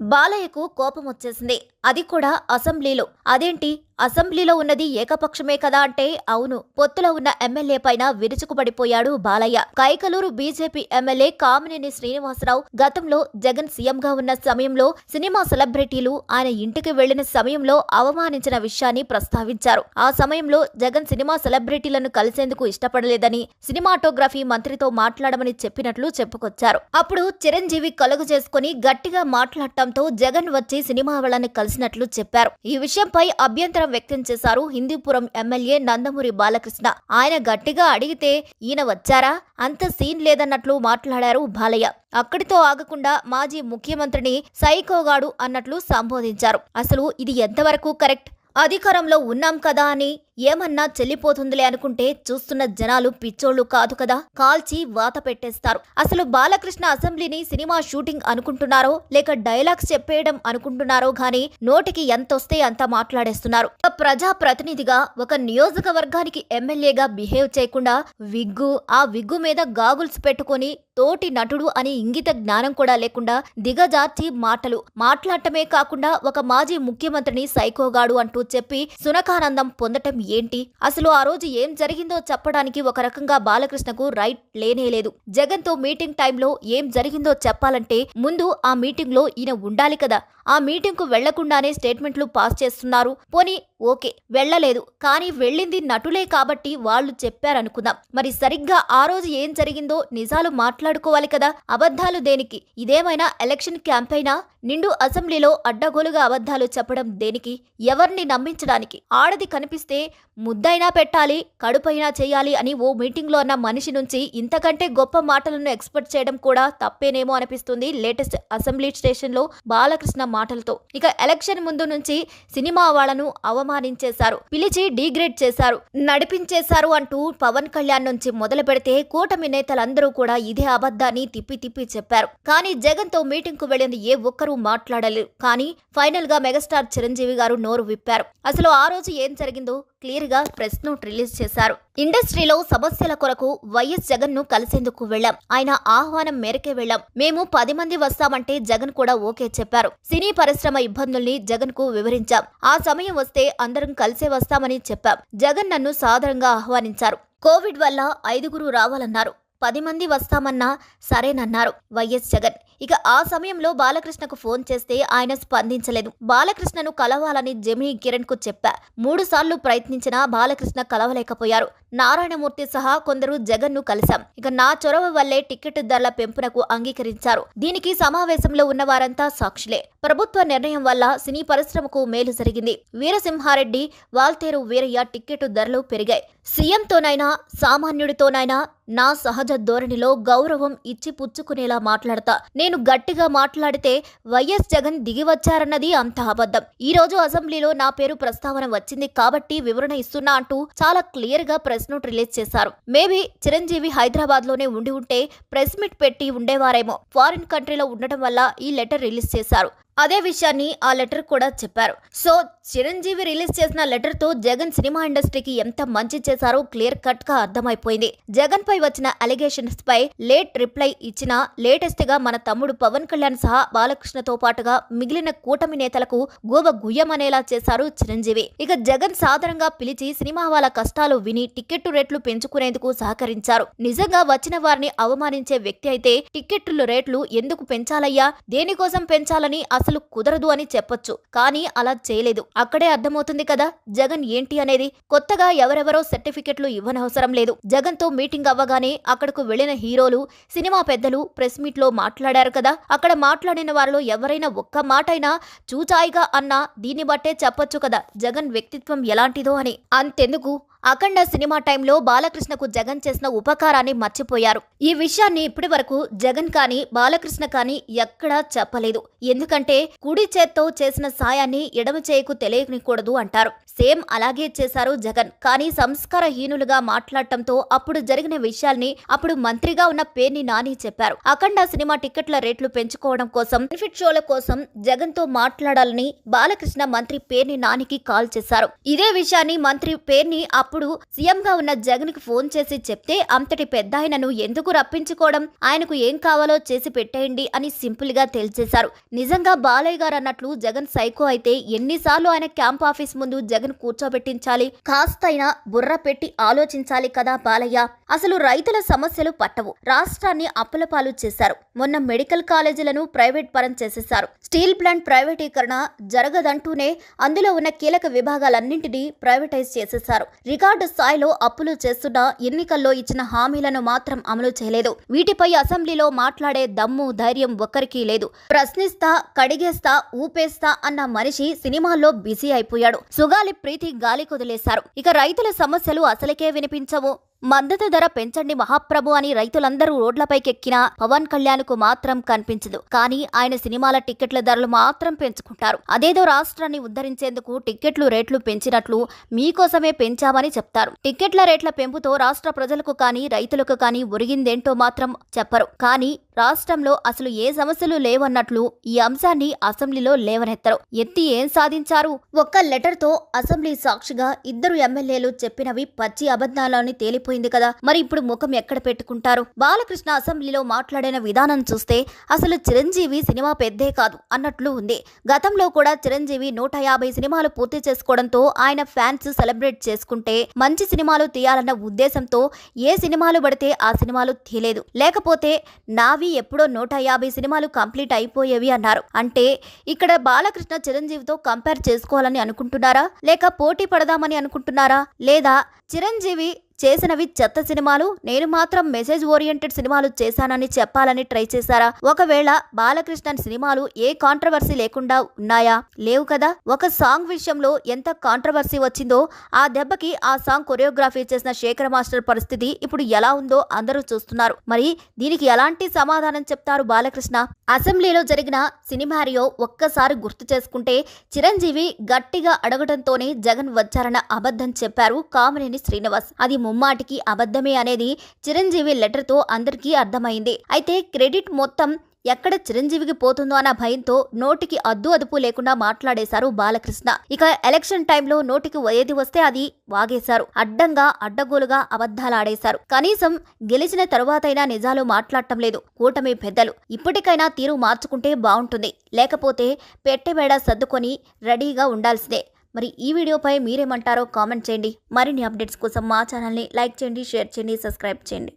బాలయ్యకు కోపం వచ్చేసింది అది కూడా అసెంబ్లీలో. అదేంటి? అసెంబ్లీలో ఉన్నది ఏకపక్షమే కదా అంటే అవును. పొత్తులో ఉన్న ఎమ్మెల్యే పైన విరుచుకుపడిపోయాడు బాలయ్య. కైకలూరు బీజేపీ ఎమ్మెల్యే కామినేని శ్రీనివాసరావు గతంలో జగన్ సీఎంగా ఉన్న సమయంలో సినిమా సెలబ్రిటీలు ఆయన ఇంటికి వెళ్ళిన సమయంలో అవమానించిన విషయాన్ని ప్రస్తావించారు. ఆ సమయంలో జగన్ సినిమా సెలబ్రిటీలను కలిసేందుకు ఇష్టపడలేదని సినిమాటోగ్రఫీ మంత్రితో మాట్లాడమని చెప్పినట్లు చెప్పుకొచ్చారు. అప్పుడు చిరంజీవి కలుగు చేసుకుని గట్టిగా మాట్లాడటంతో జగన్ వచ్చి సినిమా వాళ్ళని కలిసినట్లు చెప్పారు. ఈ విషయంపై అభ్యంతరం వ్యక్తం చేశారు. హిందూపురం ఎమ్మెల్యే నందమూరి బాలకృష్ణ. ఆయన గట్టిగా అడిగితే ఈయన వచ్చారా? అంత సీన్ లేదన్నట్లు మాట్లాడారు బాలయ్య. అక్కడితో ఆగకుండా మాజీ ముఖ్యమంత్రిని సైకోగాడు అన్నట్లు సంబోధించారు. అసలు ఇది ఎంతవరకు కరెక్ట్? అధికారంలో ఉన్నాం కదా అని ఏమన్నా చెల్లిపోతుందిలే అనుకుంటే చూస్తున్న జనాలు పిచ్చోళ్ళు కాదు కదా? కాల్చి వాత పెట్టేస్తారు. అసలు బాలకృష్ణ అసెంబ్లీని సినిమా షూటింగ్ అనుకుంటున్నారో లేక డైలాగ్స్ చెప్పేయడం అనుకుంటున్నారో గాని నోటికి ఎంతొస్తే అంత మాట్లాడేస్తున్నారు. ఒక ప్రజా ప్రతినిధిగా ఒక నియోజకవర్గానికి ఎమ్మెల్యేగా బిహేవ్ చేయకుండా విగ్గు ఆ విగ్గు మీద గాగుల్స్ పెట్టుకొని తోటి నటుడు అని ఇంగిత జ్ఞానం కూడా లేకుండా దిగజార్చి మాటలు. మాట్లాడటమే కాకుండా ఒక మాజీ ముఖ్యమంత్రిని సైకోగాడు అంటూ చెప్పి సునకానందం పొందటం ఏంటి? అసలు ఆ రోజు ఏం జరిగిందో చెప్పడానికి ఒక రకంగా బాలకృష్ణకు రైట్ లేనేలేదు జగన్తో మీటింగ్ టైంలో ఏం జరిగిందో చెప్పాలంటే ముందు ఆ మీటింగ్లో ఈయన ఉండాలి కదా. ఆ మీటింగ్కు వెళ్ళకుండానే స్టేట్మెంట్లు పాస్ చేస్తున్నారు. పోనీ ఓకే వెళ్ళలేదు. కానీ వెళ్ళింది నటులే కాబట్టి వాళ్ళు చెప్పారనుకుందాం. మరి సరిగ్గా ఆ రోజు ఏం జరిగిందో నిజాలు మాట్లాడుకోవాలి కదా. అబద్ధాలు దేనికి? ఇదేమైనా ఎలక్షన్ క్యాంపైనా నిండు అసెంబ్లీలో అడ్డగోలుగా అబద్ధాలు చెప్పడం దేనికి? ఎవరిని నమ్మించడానికి? ఆడది కనిపిస్తే ముద్దైనా పెట్టాలి కడుపైనా చేయాలి అని ఓ మీటింగ్లో అన్న మనిషి నుంచి ఇంతకంటే గొప్ప మాటలను ఎక్స్పెక్ట్ చేయడం కూడా తప్పేనేమో అనిపిస్తుంది లేటెస్ట్ అసెంబ్లీ స్టేషన్లో బాలకృష్ణ మాటలతో. ఇక ఎలక్షన్ ముందు నుంచి సినిమా వాళ్ళను అవమానించేశారు పిలిచి డీగ్రేడ్ చేశారు నడిపించేశారు అంటూ పవన్ కళ్యాణ్ నుంచి మొదలు పెడితే కూటమి నేతలందరూ కూడా ఇదే అబద్ధాన్ని తిప్పి తిప్పి చెప్పారు. కానీ జగన్తో మీటింగ్కు వెళ్ళింది ఏ ఒక్కరూ మాట్లాడలేదు. కానీ ఫైనల్గా మెగాస్టార్ చిరంజీవి గారు నోరు విప్పారు. అసలు ఆ రోజు ఏం జరిగిందో క్లియర్గా ప్రెస్ నోట్ రిలీజ్ చేశారు. ఇండస్ట్రీలో సమస్యల కొరకు వైఎస్ జగన్ను కలిసేందుకు వెళ్ళాం ఆయన ఆహ్వానం మేరకే వెళ్ళాం మేము పది మంది వస్తామంటే జగన్ కూడా ఓకే చెప్పారు. సినీ పరిశ్రమ ఇబ్బందుల్ని జగన్కు వివరించాం. ఆ సమయం వస్తే అందరం కలిసే వస్తామని చెప్పాం. జగన్ నన్ను సాదరంగా ఆహ్వానించారు. కోవిడ్ వల్ల ఐదుగురు రావాలన్నారు. పది మంది వస్తామన్నా సరేనన్నారు వైఎస్ జగన్. ఇక ఆ సమయంలో బాలకృష్ణకు ఫోన్ చేస్తే ఆయన స్పందించలేదు. బాలకృష్ణను కలవాలని జమినీ కిరణ్కు చెప్పా. మూడు సార్లు ప్రయత్నించినా బాలకృష్ణ కలవలేకపోయారు. నారాయణమూర్తి సహా కొందరు జగన్ను కలిశాం. ఇక నా చొరవ వల్లే టికెట్ ధరల పెంపునకు అంగీకరించారు. దీనికి సమావేశంలో ఉన్న వారంతా సాక్షులే. ప్రభుత్వ నిర్ణయం వల్ల సినీ పరిశ్రమకు మేలు జరిగింది. వీరసింహారెడ్డి వాల్తేరు వీరయ్య టికెట్ ధరలు పెరిగాయి. సీఎంతోనైనా సామాన్యుడితోనైనా నా సహజ ధోరణిలో గౌరవం ఇచ్చి పుచ్చుకునేలా మాట్లాడతా. నేను గట్టిగా మాట్లాడితే వైఎస్ జగన్ దిగి వచ్చారన్నది అంత అబద్ధం. ఈ రోజు అసెంబ్లీలో నా పేరు ప్రస్తావన వచ్చింది కాబట్టి వివరణ ఇస్తున్నా అంటూ చాలా క్లియర్గా ప్రెస్ నోట్ రిలీజ్ చేశారు. మేబీ చిరంజీవి హైదరాబాద్లోనే ఉండి ఉంటే ప్రెస్ మీట్ పెట్టి ఉండేవారేమో. ఫారిన్ కంట్రీలో ఉండటం వల్ల ఈ లెటర్ రిలీజ్ చేశారు. అదే విషయాన్ని ఆ లెటర్ కూడా చెప్పారు. సో చిరంజీవి రిలీజ్ చేసిన లెటర్తో జగన్ సినిమా ఇండస్ట్రీకి ఎంత మంచి చేశారో క్లియర్ కట్గా అర్థమైపోయింది. జగన్ పై వచ్చిన అలిగేషన్స్ పై లేట్ రిప్లై ఇచ్చిన లేటెస్ట్గా మన తమ్ముడు పవన్ కళ్యాణ్ సహా బాలకృష్ణతో పాటుగా మిగిలిన కూటమి నేతలకు గోబ గుయ్యమనేలా చేశారు చిరంజీవి. ఇక జగన్ సాధారణంగా పిలిచి సినిమా వాళ్ళ కష్టాలు విని టికెట్టు రేట్లు పెంచుకునేందుకు సహకరించారు. నిజంగా వచ్చిన వారిని అవమానించే వ్యక్తి అయితే టికెట్లు రేట్లు ఎందుకు పెంచాలయ్యా? దేనికోసం పెంచాలని అసలు కుదరదు అని చెప్పొచ్చు కానీ అలా చేయలేదు. అక్కడే అర్థమవుతుంది కదా జగన్ ఏంటి అనేది. కొత్తగా ఎవరెవరో సర్టిఫికెట్లు ఇవ్వనవసరం లేదు. జగన్తో మీటింగ్ అవ్వగానే అక్కడకు వెళ్ళిన హీరోలు సినిమా పెద్దలు ప్రెస్ మీట్లో మాట్లాడారు కదా. అక్కడ మాట్లాడిన వారిలో ఎవరైనా ఒక్క మాటైనా చూచాయిగా అన్నా దీన్ని బట్టే చెప్పొచ్చు కదా జగన్ వ్యక్తిత్వం ఎలాంటిదో అని. అంతెందుకు? అఖండ సినిమా టైంలో బాలకృష్ణకు జగన్ చేసిన ఉపకారాన్ని మర్చిపోయారు. ఈ విషయాన్ని ఇప్పటి వరకు జగన్ కానీ బాలకృష్ణ కానీ ఎక్కడా చెప్పలేదు. ఎందుకంటే కుడి చేత్తో చేసిన సాయాన్ని ఎడమ చేయకు తెలియకూడదు అంటారు. సేమ్ అలాగే చేశారు జగన్. కానీ సంస్కారహీనులుగా మాట్లాడటంతో అప్పుడు జరిగిన విషయాల్ని అప్పుడు మంత్రిగా ఉన్న పేర్ని నాని చెప్పారు. అఖండ సినిమా టికెట్ల రేట్లు పెంచుకోవడం కోసం బెనిఫిట్ షోల కోసం జగన్తో మాట్లాడాలని బాలకృష్ణ మంత్రి పేర్ని నానికి కాల్ చేశారు. ఇదే విషయాన్ని మంత్రి పేర్ని ఆ అప్పుడు సీఎంగా ఉన్న జగన్కి ఫోన్ చేసి చెప్తే అంతటి పెద్ద ఆయనను ఎందుకు రప్పించుకోవడం? ఆయనకు ఏం కావాలో చేసి పెట్టేయండి అని సింపుల్గా తేల్చేశారు. నిజంగా బాలయ్య గారు అన్నట్లు జగన్ సైకో అయితే ఎన్నిసార్లు ఆయన క్యాంప్ ఆఫీస్ ముందు జగన్ కూర్చోబెట్టించాలి. కాస్తైనా బుర్ర పెట్టి ఆలోచించాలి కదా బాలయ్య. అసలు రైతుల సమస్యలు పట్టవు. రాష్ట్రాన్ని అప్పులపాలు చేశారు. మొన్న మెడికల్ కాలేజీలను ప్రైవేట్ పరం చేసేశారు. స్టీల్ ప్లాంట్ ప్రైవేటీకరణ జరగదంటూనే అందులో ఉన్న కీలక విభాగాలన్నింటినీ ప్రైవేటైజ్ చేసేశారు. రికార్డు స్థాయిలో అప్పులు చేస్తున్న ఎన్నికల్లో ఇచ్చిన హామీలను మాత్రం అమలు చేయలేదు. వీటిపై అసెంబ్లీలో మాట్లాడే దమ్ము ధైర్యం ఒక్కరికీ లేదు. ప్రశ్నిస్తా కడిగేస్తా ఊపేస్తా అన్న మనిషి సినిమాల్లో బిజీ అయిపోయాడు. సుగాలి ప్రీతి గాలి కుదిలేశారు ఇక రైతుల సమస్యలు అసలుకే వినిపించవు. మద్దతు ధర పెంచండి మహాప్రభు అని రైతులందరూ రోడ్లపైకెక్కిన పవన్ కళ్యాణ్కు మాత్రం కనిపించదు. కానీ ఆయన సినిమాల టిక్కెట్ల ధరలు మాత్రం పెంచుకుంటారు. అదేదో రాష్ట్రాన్ని ఉద్ధరించేందుకు టిక్కెట్లు రేట్లు పెంచినట్లు మీకోసమే పెంచామని చెప్తారు. టిక్కెట్ల రేట్ల పెంపుతో రాష్ట్ర ప్రజలకు కానీ రైతులకు కానీ ఒరిగిందేంటో మాత్రం చెప్పరు. కానీ రాష్ట్రంలో అసలు ఏ సమస్యలు లేవన్నట్లు ఈ అంశాన్ని అసెంబ్లీలో లేవనెత్తరు. ఎత్తి ఏం సాధించారు? ఒక్క లెటర్తో అసెంబ్లీ సాక్షిగా ఇద్దరు ఎమ్మెల్యేలు చెప్పినవి పచ్చి అబద్ధాలని తేలిపోయింది కదా. మరి ఇప్పుడు ముఖం ఎక్కడ పెట్టుకుంటారు? బాలకృష్ణ అసెంబ్లీలో మాట్లాడిన విధానం చూస్తే అసలు చిరంజీవి సినిమా పెద్దే కాదు అన్నట్లు ఉంది. గతంలో కూడా చిరంజీవి నూట యాభై సినిమాలు పూర్తి చేసుకోవడంతో ఆయన ఫ్యాన్స్ సెలబ్రేట్ చేసుకుంటే మంచి సినిమాలు తీయాలన్న ఉద్దేశంతో ఏ సినిమాలు పడితే ఆ సినిమాలు తీయలేదు. లేకపోతే నావి ఎప్పుడో నూట యాభై సినిమాలు కంప్లీట్ అయిపోయేవి అన్నారు. అంటే ఇక్కడ బాలకృష్ణ చిరంజీవితో కంపేర్ చేసుకోవాలని అనుకుంటున్నారా? లేక పోటీ పడదామని అనుకుంటున్నారా? లేదా చిరంజీవి చేసినవి చెత్త సినిమాలు. నేను మాత్రం మెసేజ్ ఓరియంటెడ్ సినిమాలు చేశానని చెప్పాలని ట్రై చేశారా? ఒకవేళ బాలకృష్ణన్ సినిమాలు ఏ కాంట్రవర్సీ లేకుండా ఉన్నాయా? లేవు కదా. ఒక సాంగ్ విషయంలో ఎంత కాంట్రవర్సీ వచ్చిందో ఆ దెబ్బకి ఆ సాంగ్ కొరియోగ్రఫీ చేసిన శేఖర్ మాస్టర్ పరిస్థితి ఇప్పుడు ఎలా ఉందో అందరూ చూస్తున్నారు. మరి దీనికి ఎలాంటి సమాధానం చెప్తారు బాలకృష్ణ? అసెంబ్లీలో జరిగిన సినిమారియో ఒక్కసారి గుర్తు చేసుకుంటే చిరంజీవి గట్టిగా అడగడంతోనే జగన్ వచ్చారన్న అబద్ధం చెప్పారు కామినేని శ్రీనివాస్. అది ముమ్మాటికి అబద్ధమే అనేది చిరంజీవి లెటర్తో అందరికీ అర్థమైంది. అయితే క్రెడిట్ మొత్తం ఎక్కడ చిరంజీవికి పోతుందో అన్న భయంతో నోటికి అద్దు అదుపు లేకుండా మాట్లాడేశారు బాలకృష్ణ. ఇక ఎలక్షన్ టైంలో నోటికి ఏది వస్తే అది వాగేశారు. అడ్డంగా అడ్డగోలుగా అబద్ధాలాడేశారు. కనీసం గెలిచిన తరువాతైనా నిజాలు మాట్లాడటం లేదు. కూటమి పెద్దలు ఇప్పటికైనా తీరు మార్చుకుంటే బాగుంటుంది. లేకపోతే పెట్టెబేడ సర్దుకొని రెడీగా ఉండాల్సిందే. మరి ఈ వీడియోపై మీరేమంటారో కామెంట్ చేయండి. మరిన్ని అప్డేట్స్ కోసం మా ఛానల్ని లైక్ చేయండి షేర్ చేయండి సబ్స్క్రైబ్ చేయండి.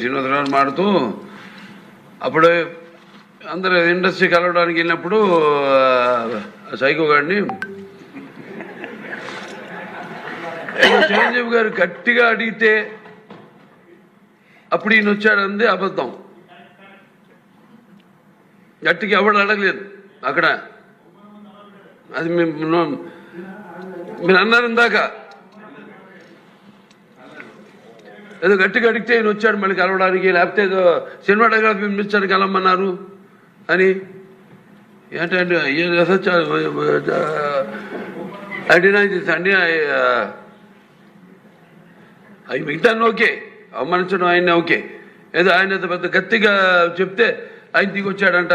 శ్రీనివాసరావు మాడుతూ అప్పుడు అందరు ఇండస్ట్రీ కలవడానికి వెళ్ళినప్పుడు సైకో గారిని చిరంజీవి గారు గట్టిగా అడిగితే అప్పుడు ఈయన వచ్చాడంది అబద్ధం. గట్టిగా ఎవడు అడగలేదు అక్కడ. అది మేము మీరు అన్నారు ఇందాక. ఏదో గట్టిగా అడిగితే ఈయన వచ్చాడు మళ్ళీ కలవడానికి లేకపోతే ఏదో సినిమాటోగ్రఫీ మినిస్టర్ కలవమన్నారు అని. ఏంటంటే అడినా అండి అవి మిగతాన్ని ఓకే. అవమానించడం ఆయన ఓకే. ఏదో ఆయన పెద్ద గట్టిగా చెప్తే ఆయన దిగి వచ్చాడంట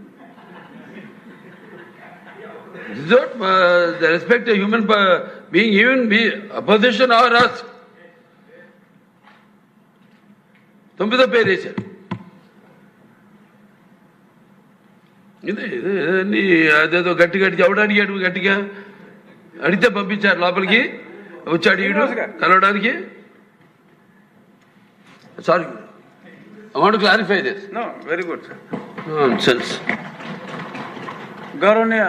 అడి వేసిందని the respect human being even be opposition or us తొమ్మిదో పేరు వేశారు ఇదే ఇదే అన్ని అదేదో గట్టి గట్టి ఎవడు అడిగాడు గట్టిగా అడిగితే పంపించారు లోపలికి వచ్చాడు ఈడు కలవడానికి sorry I want clarify this No, very good, sir. Sense గౌరవనీయ